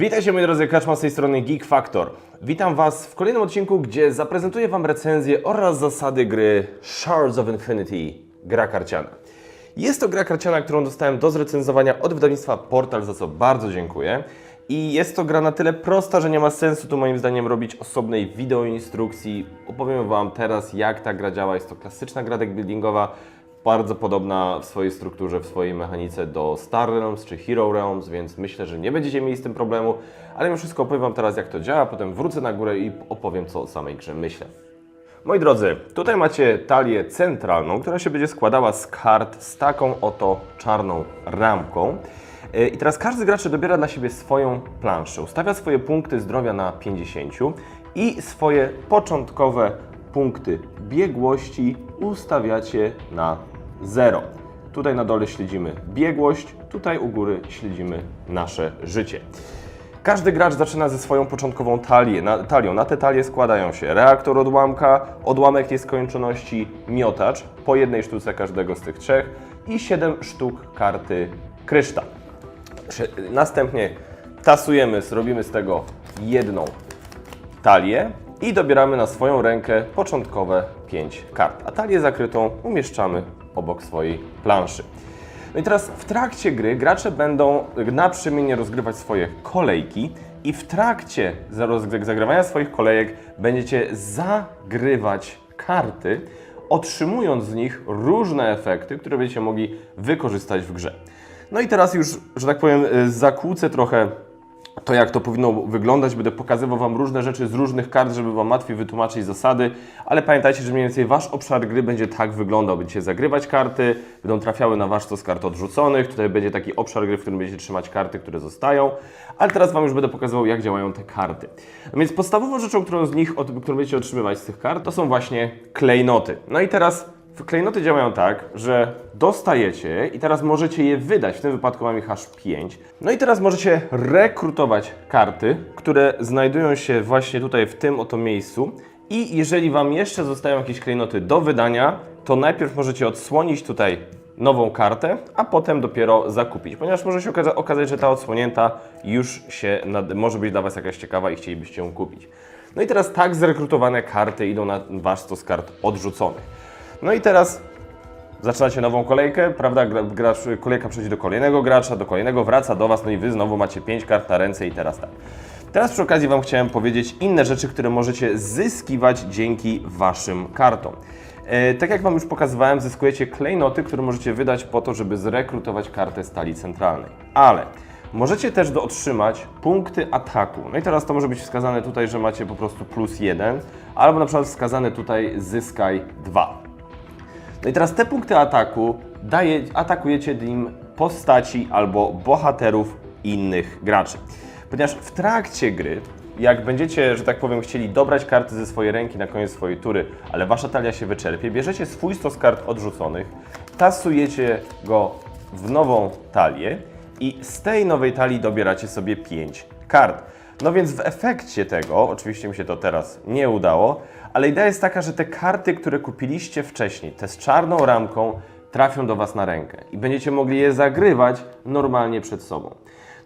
Witajcie moi drodzy, Kaczma z tej strony Geek Factor. Witam Was w kolejnym odcinku, gdzie zaprezentuję Wam recenzję oraz zasady gry Shards of Infinity, gra karciana. Jest to gra karciana, którą dostałem do zrecenzowania od wydawnictwa Portal, za co bardzo dziękuję. I jest to gra na tyle prosta, że nie ma sensu tu moim zdaniem robić osobnej wideoinstrukcji. Opowiem Wam teraz, jak ta gra działa. Jest to klasyczna gra deckbuildingowa, bardzo podobna w swojej strukturze, w swojej mechanice do Star Realms czy Hero Realms, więc myślę, że nie będziecie mieli z tym problemu, ale mimo wszystko opowiem Wam teraz jak to działa, potem wrócę na górę i opowiem co o samej grze myślę. Moi drodzy, tutaj macie talię centralną, która się będzie składała z kart z taką oto czarną ramką. I teraz każdy gracz dobiera dla siebie swoją planszę, ustawia swoje punkty zdrowia na 50 i swoje początkowe punkty biegłości ustawiacie na 0. Tutaj na dole śledzimy biegłość, tutaj u góry śledzimy nasze życie. Każdy gracz zaczyna ze swoją początkową talię. Na, talią. Na te talie składają się reaktor odłamka, odłamek nieskończoności, miotacz, po jednej sztuce każdego z tych trzech i 7 sztuk karty kryształ. Prze- Następnie tasujemy, zrobimy z tego jedną talię i dobieramy na swoją rękę początkowe 5 kart. A talię zakrytą umieszczamy obok swojej planszy. No i teraz w trakcie gry gracze będą naprzemiennie rozgrywać swoje kolejki i w trakcie zagrywania swoich kolejek będziecie zagrywać karty, otrzymując z nich różne efekty, które będziecie mogli wykorzystać w grze. No i teraz już, że tak powiem, zakłócę trochę to, jak to powinno wyglądać. Będę pokazywał Wam różne rzeczy z różnych kart, żeby Wam łatwiej wytłumaczyć zasady, ale pamiętajcie, że mniej więcej Wasz obszar gry będzie tak wyglądał. Będziecie zagrywać karty, będą trafiały na Wasz stos kart odrzuconych. Tutaj będzie taki obszar gry, w którym będziecie trzymać karty, które zostają. Ale teraz Wam już będę pokazywał, jak działają te karty. No więc podstawową rzeczą, którą z nich, którą będziecie otrzymywać z tych kart, to są właśnie klejnoty. No i teraz Klejnoty działają tak, że dostajecie i teraz możecie je wydać. W tym wypadku mam ich aż 5. No i teraz możecie rekrutować karty, które znajdują się właśnie tutaj w tym oto miejscu. I jeżeli Wam jeszcze zostają jakieś klejnoty do wydania, to najpierw możecie odsłonić tutaj nową kartę, a potem dopiero zakupić. Ponieważ może się okaza- okazać, że ta odsłonięta już się może być dla Was jakaś ciekawa i chcielibyście ją kupić. No i teraz tak zrekrutowane karty idą na Wasz stos kart odrzuconych. No i teraz zaczynacie nową kolejkę, prawda? Gra- Gracz, kolejka przechodzi do kolejnego gracza, do kolejnego wraca do Was, no i Wy znowu macie 5 kart na ręce i teraz tak. Teraz przy okazji Wam chciałem powiedzieć inne rzeczy, które możecie zyskiwać dzięki Waszym kartom. E, tak jak Wam już pokazywałem, zyskujecie klejnoty, które możecie wydać po to, żeby zrekrutować kartę stali centralnej. Ale możecie też do otrzymać punkty ataku. No i teraz to może być wskazane tutaj, że macie po prostu plus 1, albo na przykład wskazane tutaj zyskaj 2. No i teraz te punkty ataku daje, atakujecie nim postaci albo bohaterów innych graczy. Ponieważ w trakcie gry, jak będziecie, że tak powiem, chcieli dobrać karty ze swojej ręki na koniec swojej tury, ale wasza talia się wyczerpie, bierzecie swój stos kart odrzuconych, tasujecie go w nową talię i z tej nowej talii dobieracie sobie 5 kart. No więc w efekcie tego, oczywiście mi się to teraz nie udało, ale idea jest taka, że te karty, które kupiliście wcześniej, te z czarną ramką, trafią do Was na rękę i będziecie mogli je zagrywać normalnie przed sobą.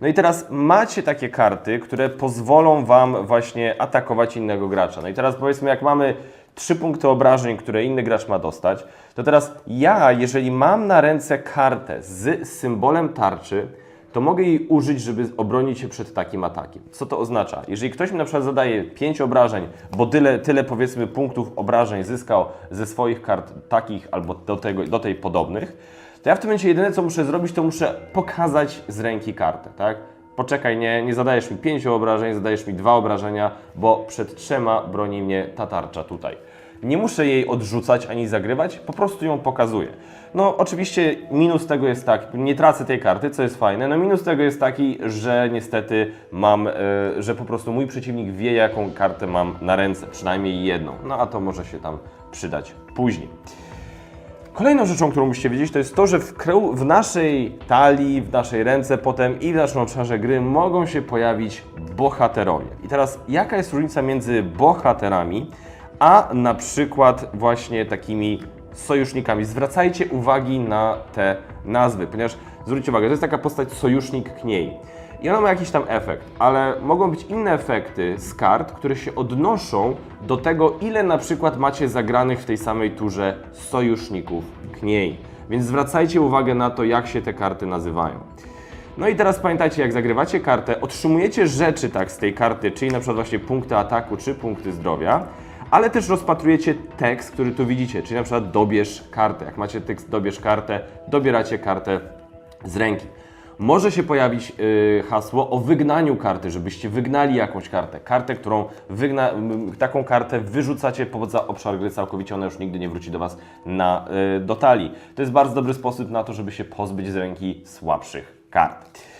No i teraz macie takie karty, które pozwolą Wam właśnie atakować innego gracza. No i teraz powiedzmy, jak mamy trzy punkty obrażeń, które inny gracz ma dostać, to teraz ja, jeżeli mam na ręce kartę z symbolem tarczy, to mogę jej użyć, żeby obronić się przed takim atakiem. Co to oznacza? Jeżeli ktoś mi na przykład zadaje 5 obrażeń, bo tyle, tyle powiedzmy punktów obrażeń zyskał ze swoich kart takich albo do, tego, do tej podobnych, to ja w tym momencie jedyne co muszę zrobić, to muszę pokazać z ręki kartę, tak? Poczekaj, nie, nie zadajesz mi 5 obrażeń, zadajesz mi dwa obrażenia, bo przed trzema broni mnie ta tarcza tutaj. Nie muszę jej odrzucać ani zagrywać, po prostu ją pokazuję. No, oczywiście minus tego jest taki, nie tracę tej karty, co jest fajne. No, minus tego jest taki, że niestety mam, e, że po prostu mój przeciwnik wie, jaką kartę mam na ręce, przynajmniej jedną. No, a to może się tam przydać później. Kolejną rzeczą, którą musicie wiedzieć, to jest to, że w, w naszej talii, w naszej ręce potem i w naszym obszarze gry mogą się pojawić bohaterowie. I teraz jaka jest różnica między bohaterami, a na przykład właśnie takimi sojusznikami? Zwracajcie uwagi na te nazwy, ponieważ zwróćcie uwagę, to jest taka postać sojusznik Kniej. i ona ma jakiś tam efekt, ale mogą być inne efekty z kart, które się odnoszą do tego, ile na przykład macie zagranych w tej samej turze sojuszników kniei. Więc zwracajcie uwagę na to, jak się te karty nazywają. No i teraz pamiętajcie, jak zagrywacie kartę, otrzymujecie rzeczy tak z tej karty, czyli na przykład właśnie punkty ataku czy punkty zdrowia, ale też rozpatrujecie tekst, który tu widzicie, czyli na przykład dobierz kartę. Jak macie tekst dobierz kartę, dobieracie kartę z ręki. Może się pojawić yy, hasło o wygnaniu karty, żebyście wygnali jakąś kartę. Kartę, którą wygna, m, taką kartę wyrzucacie poza obszar gry całkowicie, ona już nigdy nie wróci do Was na, yy, do talii. To jest bardzo dobry sposób na to, żeby się pozbyć z ręki słabszych kart.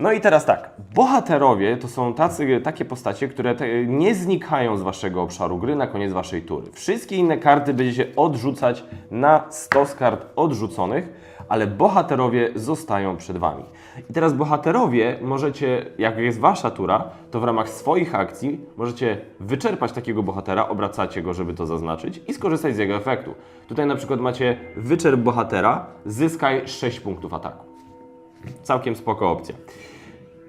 No i teraz tak, bohaterowie to są tacy, takie postacie, które te, nie znikają z waszego obszaru gry na koniec waszej tury. Wszystkie inne karty będziecie odrzucać na stos kart odrzuconych, ale bohaterowie zostają przed wami. I teraz bohaterowie możecie, jak jest wasza tura, to w ramach swoich akcji możecie wyczerpać takiego bohatera, obracacie go, żeby to zaznaczyć i skorzystać z jego efektu. Tutaj na przykład macie wyczerp bohatera, zyskaj 6 punktów ataku. Całkiem spoko opcja.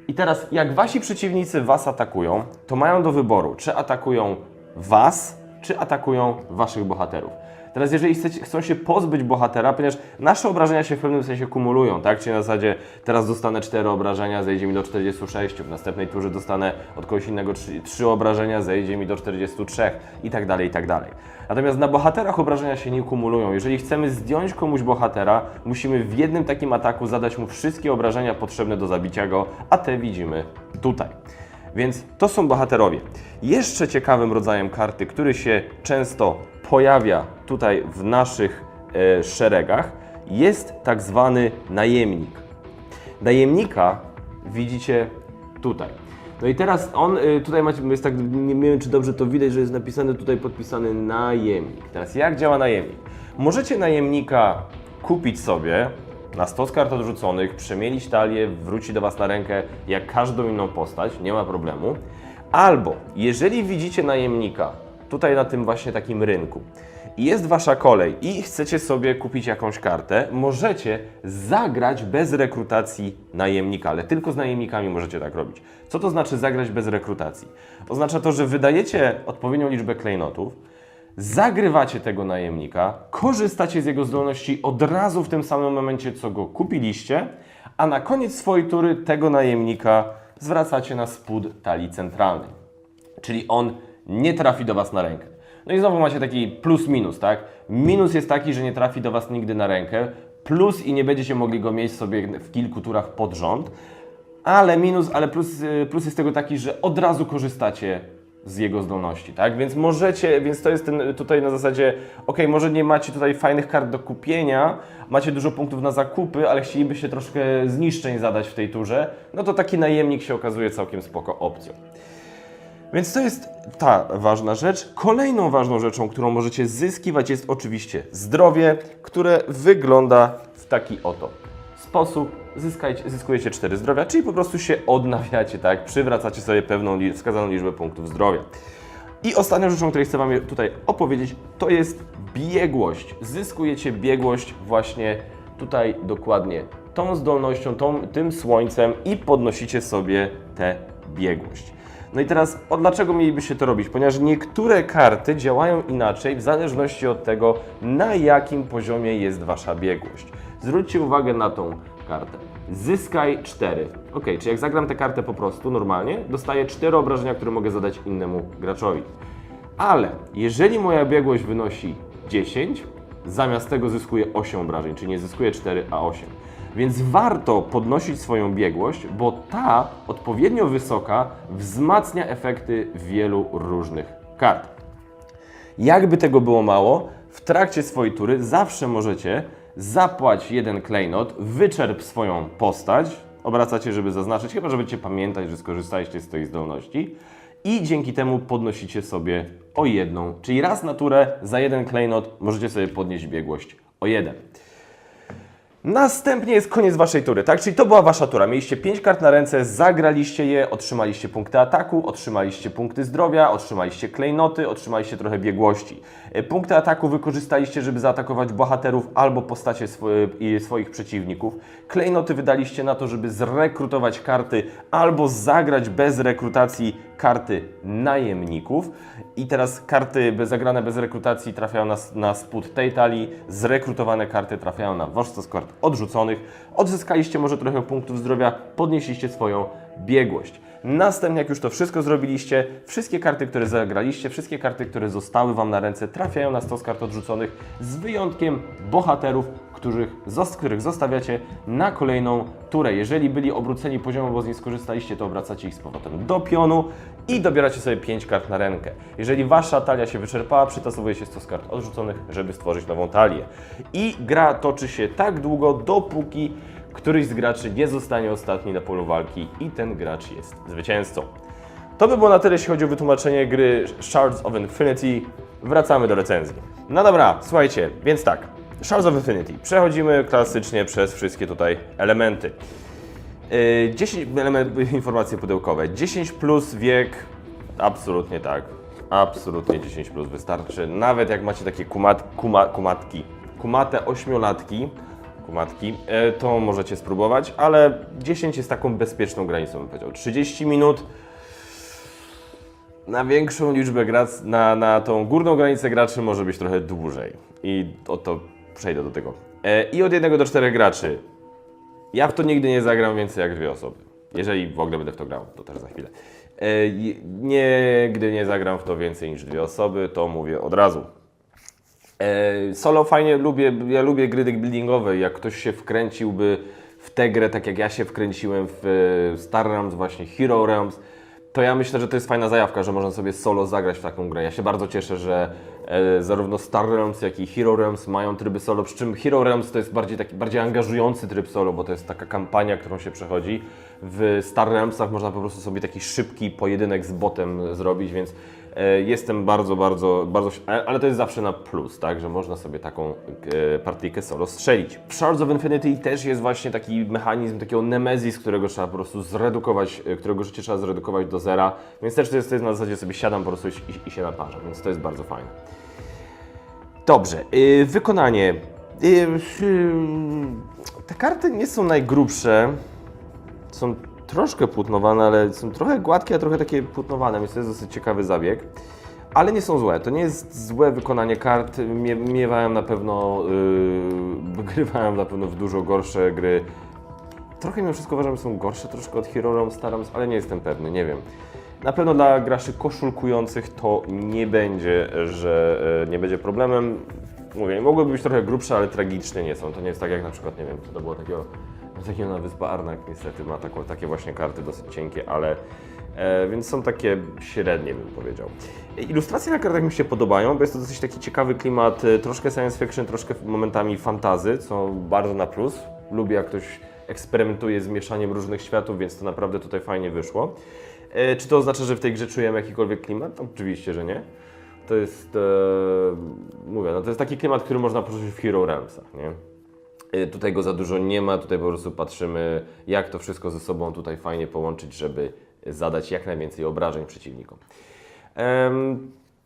I teraz, jak wasi przeciwnicy was atakują, to mają do wyboru, czy atakują was, czy atakują waszych bohaterów. Teraz, jeżeli chcecie, chcą się pozbyć bohatera, ponieważ nasze obrażenia się w pewnym sensie kumulują, tak? Czyli na zasadzie teraz dostanę 4 obrażenia, zejdzie mi do 46, w następnej turze dostanę od kogoś innego 3, 3 obrażenia, zejdzie mi do 43 i tak dalej, i tak dalej. Natomiast na bohaterach obrażenia się nie kumulują. Jeżeli chcemy zdjąć komuś bohatera, musimy w jednym takim ataku zadać mu wszystkie obrażenia potrzebne do zabicia go, a te widzimy tutaj. Więc to są bohaterowie. Jeszcze ciekawym rodzajem karty, który się często pojawia tutaj w naszych e, szeregach, jest tak zwany najemnik. Najemnika widzicie tutaj. No i teraz on, y, tutaj macie, jest tak, nie wiem czy dobrze to widać, że jest napisane tutaj podpisany najemnik. Teraz jak działa najemnik? Możecie najemnika kupić sobie na 100 kart odrzuconych, przemielić talię, wróci do Was na rękę jak każdą inną postać, nie ma problemu. Albo jeżeli widzicie najemnika tutaj na tym właśnie takim rynku i jest Wasza kolej i chcecie sobie kupić jakąś kartę, możecie zagrać bez rekrutacji najemnika, ale tylko z najemnikami możecie tak robić. Co to znaczy zagrać bez rekrutacji? Oznacza to, że wydajecie odpowiednią liczbę klejnotów, zagrywacie tego najemnika, korzystacie z jego zdolności od razu w tym samym momencie, co go kupiliście, a na koniec swojej tury tego najemnika zwracacie na spód talii centralnej. Czyli on nie trafi do Was na rękę. No i znowu macie taki plus minus, tak? Minus jest taki, że nie trafi do Was nigdy na rękę, plus i nie będziecie mogli go mieć sobie w kilku turach pod rząd, ale minus, ale plus, y, plus jest tego taki, że od razu korzystacie z jego zdolności, tak? Więc możecie, więc to jest ten tutaj na zasadzie, ok, może nie macie tutaj fajnych kart do kupienia, macie dużo punktów na zakupy, ale chcielibyście troszkę zniszczeń zadać w tej turze, no to taki najemnik się okazuje całkiem spoko opcją. Więc to jest ta ważna rzecz. Kolejną ważną rzeczą, którą możecie zyskiwać jest oczywiście zdrowie, które wygląda w taki oto sposób. Zyskajcie, zyskujecie 4 zdrowia, czyli po prostu się odnawiacie, tak? Przywracacie sobie pewną wskazaną liczbę punktów zdrowia. I ostatnią rzeczą, o której chcę Wam tutaj opowiedzieć, to jest biegłość. Zyskujecie biegłość właśnie tutaj dokładnie tą zdolnością, tą, tym słońcem i podnosicie sobie tę biegłość. No i teraz, o dlaczego mielibyście to robić? Ponieważ niektóre karty działają inaczej w zależności od tego, na jakim poziomie jest Wasza biegłość. Zwróćcie uwagę na tą kartę. Zyskaj 4. Ok, czyli jak zagram tę kartę po prostu normalnie, dostaję 4 obrażenia, które mogę zadać innemu graczowi. Ale jeżeli moja biegłość wynosi 10, zamiast tego zyskuję 8 obrażeń, czyli nie zyskuję 4, a 8. Więc warto podnosić swoją biegłość, bo ta odpowiednio wysoka wzmacnia efekty wielu różnych kart. Jakby tego było mało, w trakcie swojej tury zawsze możecie zapłać jeden klejnot, wyczerp swoją postać, obracacie, żeby zaznaczyć, chyba że będziecie pamiętać, że skorzystaliście z tej zdolności i dzięki temu podnosicie sobie o jedną, czyli raz na turę za jeden klejnot możecie sobie podnieść biegłość o jeden. Następnie jest koniec waszej tury, tak? Czyli to była wasza tura. Mieliście 5 kart na ręce, zagraliście je, otrzymaliście punkty ataku, otrzymaliście punkty zdrowia, otrzymaliście klejnoty, otrzymaliście trochę biegłości. E, Punkty ataku wykorzystaliście, żeby zaatakować bohaterów albo postacie swoich przeciwników. Klejnoty wydaliście na to, żeby zrekrutować karty albo zagrać bez rekrutacji karty najemników. I teraz karty zagrane bez rekrutacji trafiają na, na spód tej talii, zrekrutowane karty trafiają na wasz stos kart odrzuconych. Odzyskaliście może trochę punktów zdrowia, podnieśliście swoją biegłość. Następnie, jak już to wszystko zrobiliście, wszystkie karty, które zagraliście, wszystkie karty, które zostały Wam na ręce, trafiają na stos kart odrzuconych, z wyjątkiem bohaterów, których, których zostawiacie na kolejną turę. Jeżeli byli obróceni poziomem, bo z nich skorzystaliście, to obracacie ich z powrotem do pionu i dobieracie sobie 5 kart na rękę. Jeżeli Wasza talia się wyczerpała, przytasowuje się stos kart odrzuconych, żeby stworzyć nową talię. I gra toczy się tak długo, dopóki któryś z graczy nie zostanie ostatni na polu walki i ten gracz jest zwycięzcą. To by było na tyle, jeśli chodzi o wytłumaczenie gry Shards of Infinity. Wracamy do recenzji. No dobra, słuchajcie, więc tak. Shards of Infinity. Przechodzimy klasycznie przez wszystkie tutaj elementy. Yy, 10 element, informacje pudełkowe. 10 plus wiek, absolutnie tak. Absolutnie 10 plus wystarczy. Nawet jak macie takie kumat, kuma, kumatki, kumate ośmiolatki, kumatki, e, to możecie spróbować, ale 10 jest taką bezpieczną granicą, bym powiedział. 30 minut na większą liczbę grac, na, na tą górną granicę graczy może być trochę dłużej. I oto przejdę do tego. E, I od jednego do czterech graczy. Ja w to nigdy nie zagram więcej jak dwie osoby. Jeżeli w ogóle będę w to grał, to też za chwilę. E, Nigdy nie zagram w to więcej niż dwie osoby, to mówię od razu. E, Solo fajnie lubię, ja lubię gry deck buildingowe. Jak ktoś się wkręciłby w tę grę, tak jak ja się wkręciłem w e, Star Realms, właśnie Hero Realms, to ja myślę, że to jest fajna zajawka, że można sobie solo zagrać w taką grę. Ja się bardzo cieszę, że e, zarówno Star Realms, jak i Hero Realms mają tryby solo, przy czym Hero Realms to jest bardziej taki bardziej angażujący tryb solo, bo to jest taka kampania, którą się przechodzi. W Star Realmsach można po prostu sobie taki szybki pojedynek z botem zrobić, więc Jestem bardzo, bardzo, bardzo, ale ale to jest zawsze na plus, tak, że można sobie taką e, partyjkę solo strzelić. W Shards of Infinity też jest właśnie taki mechanizm takiego Nemezis, którego trzeba po prostu zredukować, e, którego życie trzeba zredukować do zera, więc też to jest, to jest na zasadzie sobie siadam po prostu i, i, się naparzam, więc to jest bardzo fajne. Dobrze, y, wykonanie. Y, y, te karty nie są najgrubsze, są troszkę płótnowane, ale są trochę gładkie, a trochę takie płótnowane, więc to jest dosyć ciekawy zabieg. Ale nie są złe. To nie jest złe wykonanie kart. Mie miewałem na pewno, yy, na pewno w dużo gorsze gry. Trochę mimo wszystko uważam, że są gorsze troszkę od Hero Realms, Star Realms, ale nie jestem pewny, nie wiem. Na pewno dla graczy koszulkujących to nie będzie, że e, nie będzie problemem. Mówię, mogłyby być trochę grubsze, ale tragicznie nie są. To nie jest tak jak na przykład, nie wiem, co to było takiego, takiego na Wyspa Arnak, niestety ma taką, takie właśnie karty dosyć cienkie, ale e, więc są takie średnie, bym powiedział. Ilustracje na kartach mi się podobają, bo jest to dosyć taki ciekawy klimat, e, troszkę science fiction, troszkę momentami fantazy, co bardzo na plus. Lubię jak ktoś eksperymentuje z mieszaniem różnych światów, więc to naprawdę tutaj fajnie wyszło. E, Czy to oznacza, że w tej grze czujemy jakikolwiek klimat? Oczywiście, że nie. To jest, e, mówię, no to jest taki klimat, który można poczuć w Hero Realmsach, nie? E, Tutaj go za dużo nie ma, tutaj po prostu patrzymy, jak to wszystko ze sobą tutaj fajnie połączyć, żeby zadać jak najwięcej obrażeń przeciwnikom.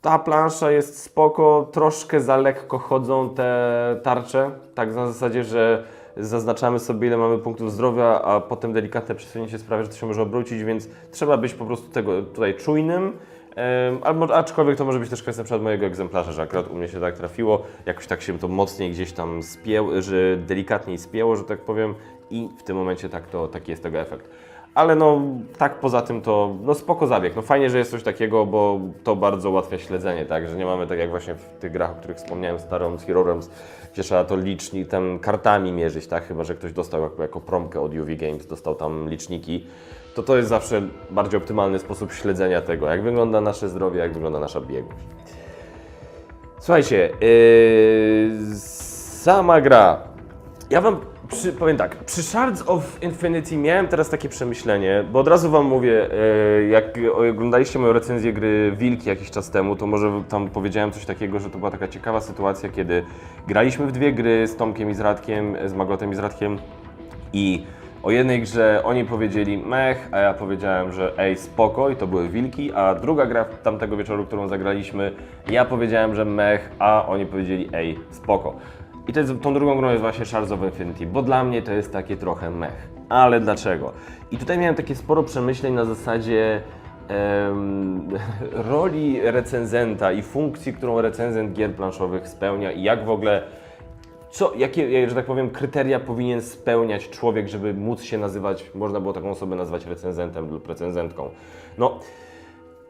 Ta plansza jest spoko, troszkę za lekko chodzą te tarcze, tak na zasadzie, że zaznaczamy sobie ile mamy punktów zdrowia, a potem delikatne przesunięcie sprawia, że to się może obrócić, więc trzeba być po prostu tego tutaj czujnym. Albo, aczkolwiek to może być też kwestia przykład mojego egzemplarza, że akurat u mnie się tak trafiło, jakoś tak się to mocniej gdzieś tam spięło, że delikatniej spięło, że tak powiem i w tym momencie tak to, taki jest tego efekt. Ale no, tak poza tym to, no spoko zabieg. No fajnie, że jest coś takiego, bo to bardzo ułatwia śledzenie, tak? Że nie mamy tak jak właśnie w tych grach, o których wspomniałem, starą z Hero Realms, gdzie trzeba to licznik tam kartami mierzyć, tak? Chyba, że ktoś dostał jako, jako promkę od UV Games, dostał tam liczniki. To to jest zawsze bardziej optymalny sposób śledzenia tego, jak wygląda nasze zdrowie, jak wygląda nasza biegłość. Słuchajcie, yy, sama gra. Ja Wam Przy, powiem tak, przy Shards of Infinity miałem teraz takie przemyślenie, bo od razu wam mówię, e, jak oglądaliście moją recenzję gry Wilki jakiś czas temu, to może tam powiedziałem coś takiego, że to była taka ciekawa sytuacja, kiedy graliśmy w dwie gry z Tomkiem i z Radkiem, z Magotem i z Radkiem i o jednej grze oni powiedzieli mech, a ja powiedziałem, że ej spoko i to były Wilki, a druga gra tamtego wieczoru, którą zagraliśmy, ja powiedziałem, że mech, a oni powiedzieli ej spoko. I to jest, tą drugą grą jest właśnie Shards of Infinity, bo dla mnie to jest takie trochę mech. Ale dlaczego? I tutaj miałem takie sporo przemyśleń na zasadzie em, roli recenzenta i funkcji, którą recenzent gier planszowych spełnia i jak w ogóle co, jakie, że tak powiem, kryteria powinien spełniać człowiek, żeby móc się nazywać, można było taką osobę nazwać recenzentem lub recenzentką. No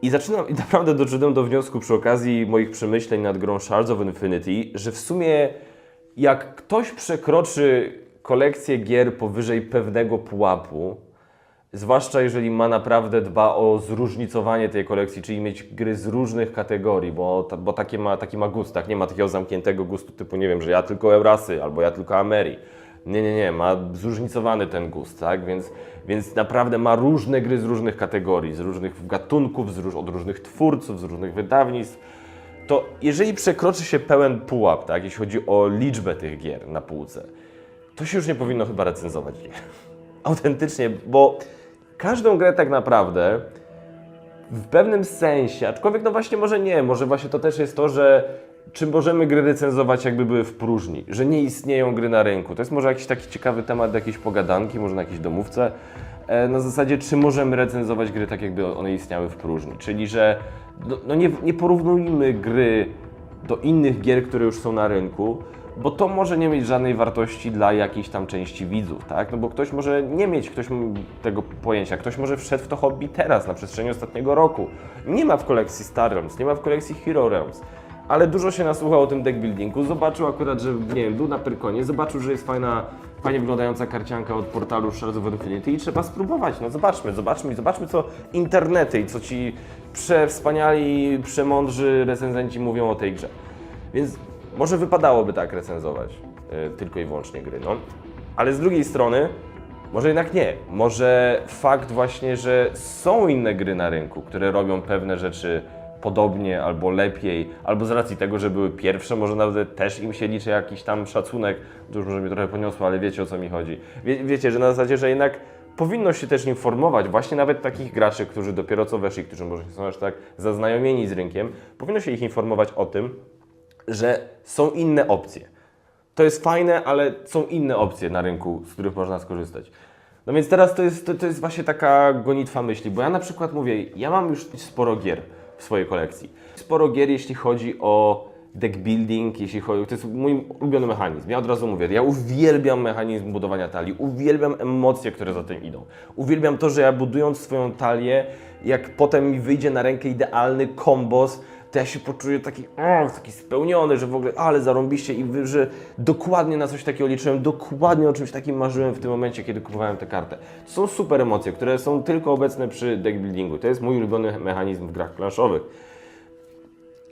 i zaczynam, i naprawdę doszedłem do wniosku przy okazji moich przemyśleń nad grą Shards of Infinity, że w sumie jak ktoś przekroczy kolekcję gier powyżej pewnego pułapu, Zwłaszcza jeżeli ma naprawdę dba o zróżnicowanie tej kolekcji, czyli mieć gry z różnych kategorii, bo, bo takie ma, taki ma gust, tak? Nie ma takiego zamkniętego gustu typu, nie wiem, że ja tylko Eurasy albo ja tylko Ameri. Nie, nie, nie, ma zróżnicowany ten gust, tak? Więc, więc naprawdę ma różne gry z różnych kategorii, z różnych gatunków, z róż, od różnych twórców, z różnych wydawnictw. To jeżeli przekroczy się pełen pułap, tak? Jeśli chodzi o liczbę tych gier na półce, to się już nie powinno chyba recenzować gier. Autentycznie, bo każdą grę tak naprawdę w pewnym sensie, aczkolwiek no właśnie może nie, może właśnie to też jest to, że czy możemy gry recenzować jakby były w próżni, że nie istnieją gry na rynku. To jest może jakiś taki ciekawy temat jakiejś pogadanki, może na jakiejś domówce, e, na zasadzie czy możemy recenzować gry tak jakby one istniały w próżni, czyli że no, no nie, nie porównujmy gry do innych gier, które już są na rynku, bo to może nie mieć żadnej wartości dla jakiejś tam części widzów, tak? No bo ktoś może nie mieć ktoś tego pojęcia, ktoś może wszedł w to hobby teraz, na przestrzeni ostatniego roku. Nie ma w kolekcji Star Realms, nie ma w kolekcji Hero Realms, ale dużo się nasłuchał o tym deck buildingu, zobaczył akurat, że nie wiem, był na Pyrkonie, zobaczył, że jest fajna, fajnie wyglądająca karcianka od portalu Shards of Infinity i trzeba spróbować, no zobaczmy, zobaczmy, zobaczmy co internety i co ci przewspaniali, przemądrzy recenzenci mówią o tej grze. Więc może wypadałoby tak recenzować y, tylko i wyłącznie gry, no. Ale z drugiej strony, może jednak nie. Może fakt właśnie, że są inne gry na rynku, które robią pewne rzeczy podobnie albo lepiej, albo z racji tego, że były pierwsze, może nawet też im się liczy jakiś tam szacunek, to już może mnie trochę poniosło, ale wiecie o co mi chodzi. Wie, wiecie, że na zasadzie, że jednak powinno się też informować, właśnie nawet takich graczy, którzy dopiero co weszli, którzy może są aż tak zaznajomieni z rynkiem, powinno się ich informować o tym, że są inne opcje. To jest fajne, ale są inne opcje na rynku, z których można skorzystać. No więc teraz to jest, to, to jest właśnie taka gonitwa myśli, bo ja na przykład mówię, ja mam już sporo gier w swojej kolekcji. Sporo gier, jeśli chodzi o deck building, jeśli chodzi, to jest mój ulubiony mechanizm. Ja od razu mówię, ja uwielbiam mechanizm budowania talii, uwielbiam emocje, które za tym idą. Uwielbiam to, że ja budując swoją talię, jak potem mi wyjdzie na rękę idealny kombos, to ja się poczuję taki, taki spełniony, że w ogóle, ale zarąbiście i że dokładnie na coś takiego liczyłem, dokładnie o czymś takim marzyłem w tym momencie, kiedy kupowałem tę kartę. To są super emocje, które są tylko obecne przy deck buildingu. To jest mój ulubiony mechanizm w grach planszowych.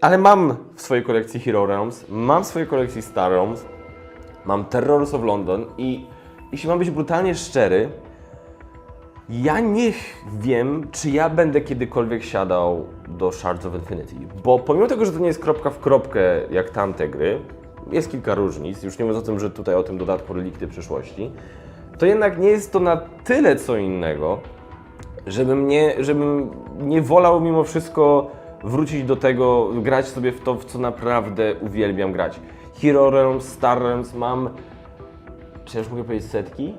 Ale mam w swojej kolekcji Hero Realms, mam w swojej kolekcji Star Realms, mam Terrors of London i jeśli mam być brutalnie szczery, ja nie ch- wiem, czy ja będę kiedykolwiek siadał do Shards of Infinity, bo pomimo tego, że to nie jest kropka w kropkę jak tamte gry, jest kilka różnic, już nie mówiąc o tym, że tutaj o tym dodatku relikty przyszłości, to jednak nie jest to na tyle co innego, żebym nie, żebym nie wolał mimo wszystko wrócić do tego, grać sobie w to, w co naprawdę uwielbiam grać. Hero Realms, Star Realms mam, czy ja już mogę powiedzieć setki?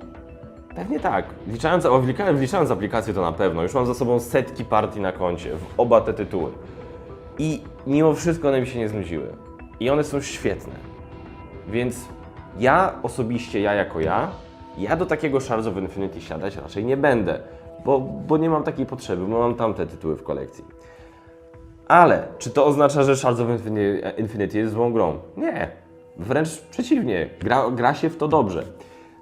Pewnie tak. Wliczając, wliczając, aplikację to na pewno. Już mam za sobą setki partii na koncie w oba te tytuły. I mimo wszystko one mi się nie znudziły. I one są świetne. Więc ja osobiście, ja jako ja, ja do takiego Shards of Infinity siadać raczej nie będę, bo, bo nie mam takiej potrzeby, bo mam tamte tytuły w kolekcji. Ale czy to oznacza, że Shards of Infini- Infinity jest złą grą? Nie. Wręcz przeciwnie. Gra, gra się w to dobrze.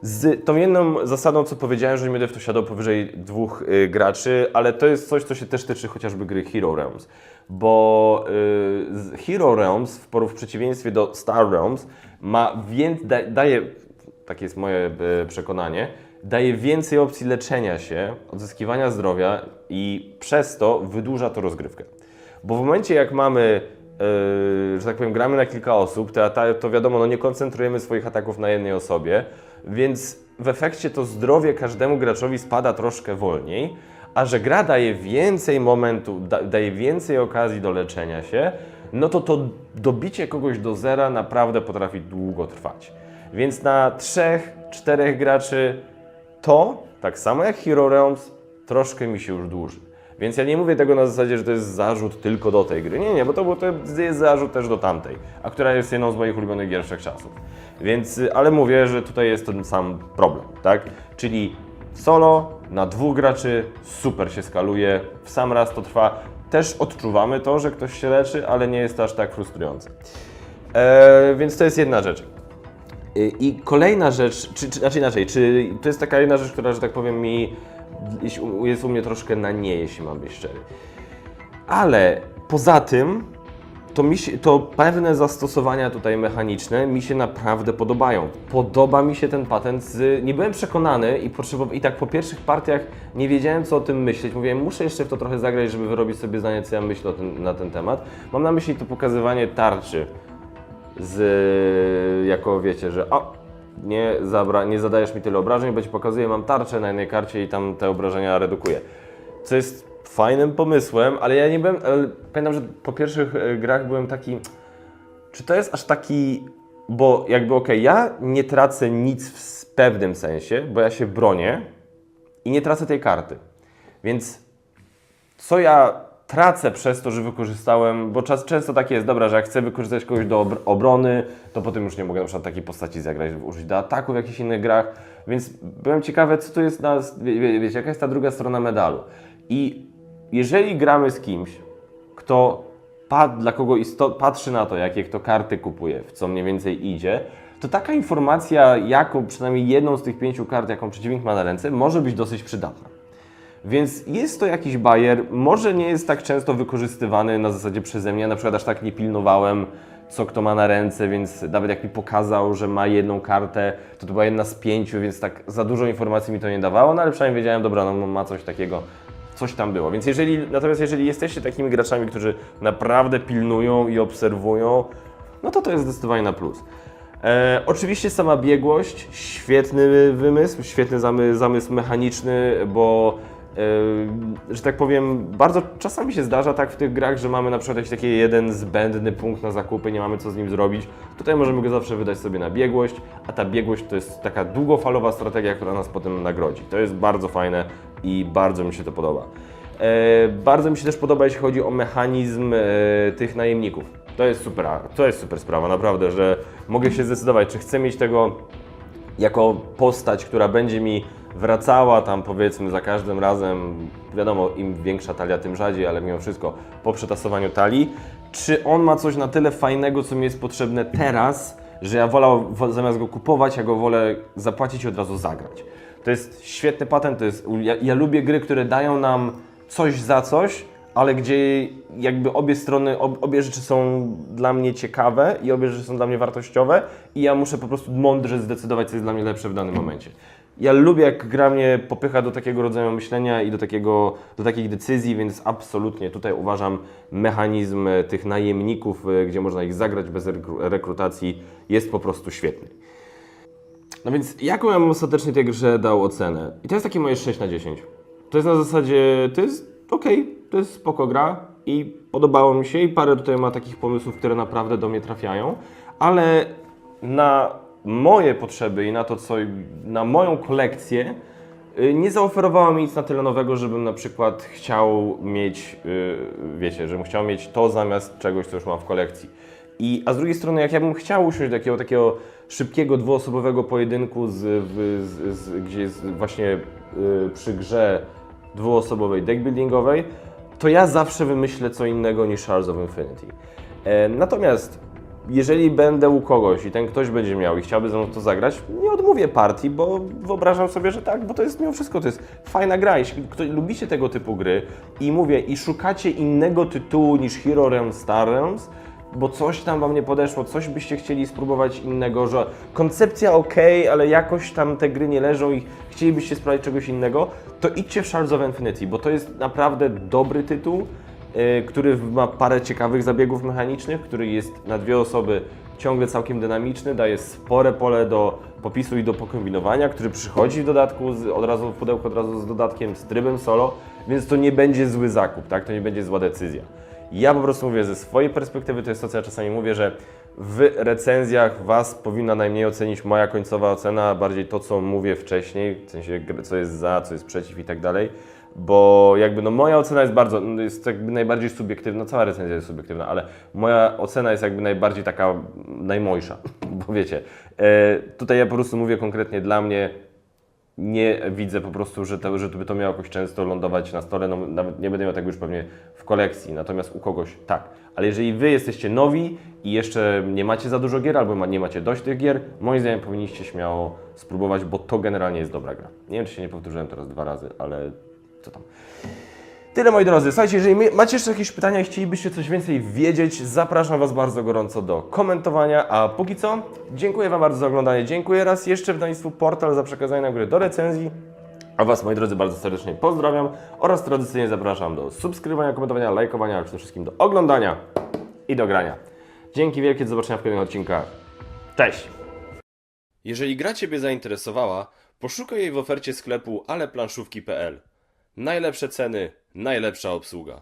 Z tą jedną zasadą, co powiedziałem, że nie będę w to siadał powyżej dwóch y, graczy, ale to jest coś, co się też tyczy chociażby gry Hero Realms. Bo y, Hero Realms, w, w przeciwieństwie do Star Realms, ma więc, da, daje takie jest moje e, przekonanie, daje więcej opcji leczenia się, odzyskiwania zdrowia i przez to wydłuża to rozgrywkę. Bo w momencie jak mamy, że tak powiem, gramy na kilka osób, to, to, to wiadomo, no nie koncentrujemy swoich ataków na jednej osobie, więc w efekcie to zdrowie każdemu graczowi spada troszkę wolniej, a że gra daje więcej momentu, da, daje więcej okazji do leczenia się, no to to dobicie kogoś do zera naprawdę potrafi długo trwać. Więc na trzech, czterech graczy to, tak samo jak Hero Realms, troszkę mi się już dłuży. Więc ja nie mówię tego na zasadzie, że to jest zarzut tylko do tej gry. Nie, nie, bo to, bo to jest zarzut też do tamtej, a która jest jedną z moich ulubionych gier wszechczasów. Więc, y, ale mówię, że tutaj jest ten sam problem, tak? Czyli solo na dwóch graczy super się skaluje, w sam raz to trwa. Też odczuwamy to, że ktoś się leczy, ale nie jest to aż tak frustrujące. Eee, więc to jest jedna rzecz. Y, I kolejna rzecz, czy, czy znaczy inaczej, czy to jest taka jedna rzecz, która, że tak powiem, mi jest u- mnie troszkę na nie, jeśli mam być szczery. Ale poza tym, to, mi się, to pewne zastosowania tutaj mechaniczne mi się naprawdę podobają. Podoba mi się ten patent. Z, nie byłem przekonany i, i tak po pierwszych partiach nie wiedziałem, co o tym myśleć. Mówiłem, muszę jeszcze w to trochę zagrać, żeby wyrobić sobie zdanie, co ja myślę tym, na ten temat. Mam na myśli to pokazywanie tarczy z, jako wiecie, że o, nie, zabra, nie zadajesz mi tyle obrażeń, bo ci pokazuję, mam tarczę na jednej karcie i tam te obrażenia redukuję. Co jest fajnym pomysłem, ale ja nie byłem, ale pamiętam, że po pierwszych e, grach byłem taki, czy to jest aż taki, bo jakby okej, ja nie tracę nic w pewnym sensie, bo ja się bronię i nie tracę tej karty. Więc co ja tracę przez to, że wykorzystałem, bo czas, często tak jest, dobra, że jak chcę wykorzystać kogoś do obr- obrony, to potem już nie mogę na przykład takiej postaci zagrać, użyć do ataku w jakichś innych grach, więc byłem ciekawy, co to jest, na, wie, wie, wiecie, jaka jest ta druga strona medalu. I jeżeli gramy z kimś, kto dla kogo patrzy na to, jakie kto karty kupuje, w co mniej więcej idzie, to taka informacja, jaką przynajmniej jedną z tych pięciu kart, jaką przeciwnik ma na ręce, może być dosyć przydatna. Więc jest to jakiś bajer, może nie jest tak często wykorzystywany na zasadzie przeze mnie, na przykład aż tak nie pilnowałem, co kto ma na ręce, więc nawet jak mi pokazał, że ma jedną kartę, to to była jedna z pięciu, więc tak za dużo informacji mi to nie dawało, no ale przynajmniej wiedziałem, dobra, no ma coś takiego, coś tam było. Więc jeżeli, natomiast jeżeli jesteście takimi graczami, którzy naprawdę pilnują i obserwują, no to to jest zdecydowanie na plus. E, oczywiście sama biegłość, świetny wymysł, świetny zamy, zamysł mechaniczny, bo że tak powiem, bardzo czasami się zdarza tak w tych grach, że mamy na przykład jakiś taki jeden zbędny punkt na zakupy, nie mamy co z nim zrobić. Tutaj możemy go zawsze wydać sobie na biegłość, a ta biegłość to jest taka długofalowa strategia, która nas potem nagrodzi. To jest bardzo fajne i bardzo mi się to podoba. E, bardzo mi się też podoba, jeśli chodzi o mechanizm e, tych najemników. To jest super, to jest super sprawa, naprawdę, że mogę się zdecydować, czy chcę mieć tego jako postać, która będzie mi wracała tam powiedzmy za każdym razem, wiadomo, im większa talia, tym rzadziej, ale mimo wszystko po przetasowaniu talii, czy on ma coś na tyle fajnego, co mi jest potrzebne teraz, że ja wolał, wo- zamiast go kupować, ja go wolę zapłacić i od razu zagrać. To jest świetny patent, to jest, ja, ja lubię gry, które dają nam coś za coś, ale gdzie jakby obie strony, ob, obie rzeczy są dla mnie ciekawe i obie rzeczy są dla mnie wartościowe i ja muszę po prostu mądrze zdecydować, co jest dla mnie lepsze w danym momencie. Ja lubię, jak gra mnie popycha do takiego rodzaju myślenia i do, takiego, do takich decyzji, więc absolutnie tutaj uważam mechanizm e, tych najemników, e, gdzie można ich zagrać bez rekru- rekrutacji, jest po prostu świetny. No więc jaką ja bym ostatecznie tej grze dał ocenę? I to jest takie moje 6 na 10. To jest na zasadzie, to jest okej, to jest spoko gra i podobało mi się i parę tutaj ma takich pomysłów, które naprawdę do mnie trafiają, ale na moje potrzeby i na to, co, na moją kolekcję y, nie zaoferowała mi nic na tyle nowego, żebym na przykład chciał mieć, y, wiecie, żebym chciał mieć to zamiast czegoś, co już mam w kolekcji. I, a z drugiej strony, jak ja bym chciał usiąść do takiego, takiego szybkiego, dwuosobowego pojedynku, z, w, z, z, gdzie jest właśnie y, przy grze dwuosobowej deckbuildingowej, to ja zawsze wymyślę co innego niż Shards of Infinity. E, natomiast jeżeli będę u kogoś i ten ktoś będzie miał i chciałby ze mną to zagrać, nie odmówię partii, bo wyobrażam sobie, że tak, bo to jest mimo wszystko, to jest fajna gra. Jeśli ktoś, lubicie tego typu gry i mówię, i szukacie innego tytułu niż Hero Realms, Star Realms, bo coś tam Wam nie podeszło, coś byście chcieli spróbować innego, że koncepcja ok, ale jakoś tam te gry nie leżą i chcielibyście sprawdzić czegoś innego, to idźcie w Shards of Infinity, bo to jest naprawdę dobry tytuł, który ma parę ciekawych zabiegów mechanicznych, który jest na dwie osoby ciągle całkiem dynamiczny, daje spore pole do popisu i do pokombinowania, który przychodzi w dodatku, z, od razu w pudełku, od razu z dodatkiem, z trybem solo, więc to nie będzie zły zakup, tak? To nie będzie zła decyzja. Ja po prostu mówię ze swojej perspektywy, to jest to, co ja czasami mówię, że w recenzjach Was powinna najmniej ocenić moja końcowa ocena, bardziej to, co mówię wcześniej, w sensie co jest za, co jest przeciw i tak dalej, bo jakby no moja ocena jest bardzo, no jest jakby najbardziej subiektywna, cała recenzja jest subiektywna, ale moja ocena jest jakby najbardziej taka najmojsza, bo wiecie, e, tutaj ja po prostu mówię konkretnie dla mnie, nie widzę po prostu, że to, że by to miało jakoś często lądować na stole, no nawet nie będę miał tego już pewnie w kolekcji, natomiast u kogoś tak. Ale jeżeli Wy jesteście nowi i jeszcze nie macie za dużo gier, albo nie macie dość tych gier, moim zdaniem powinniście śmiało spróbować, bo to generalnie jest dobra gra. Nie wiem, czy się nie powtórzyłem teraz dwa razy, ale co tam. Tyle moi drodzy. Słuchajcie, jeżeli macie jeszcze jakieś pytania i chcielibyście coś więcej wiedzieć, zapraszam Was bardzo gorąco do komentowania. A póki co, dziękuję Wam bardzo za oglądanie. Dziękuję raz jeszcze wydawnictwu Portal za przekazanie nam do recenzji. A Was, moi drodzy, bardzo serdecznie pozdrawiam oraz tradycyjnie zapraszam do subskrybowania, komentowania, lajkowania, ale przede wszystkim do oglądania i do grania. Dzięki wielkie, do zobaczenia w kolejnych odcinkach. Cześć! Jeżeli gra Ciebie zainteresowała, poszukaj jej w ofercie sklepu aleplanszówki.pl. Najlepsze ceny, najlepsza obsługa.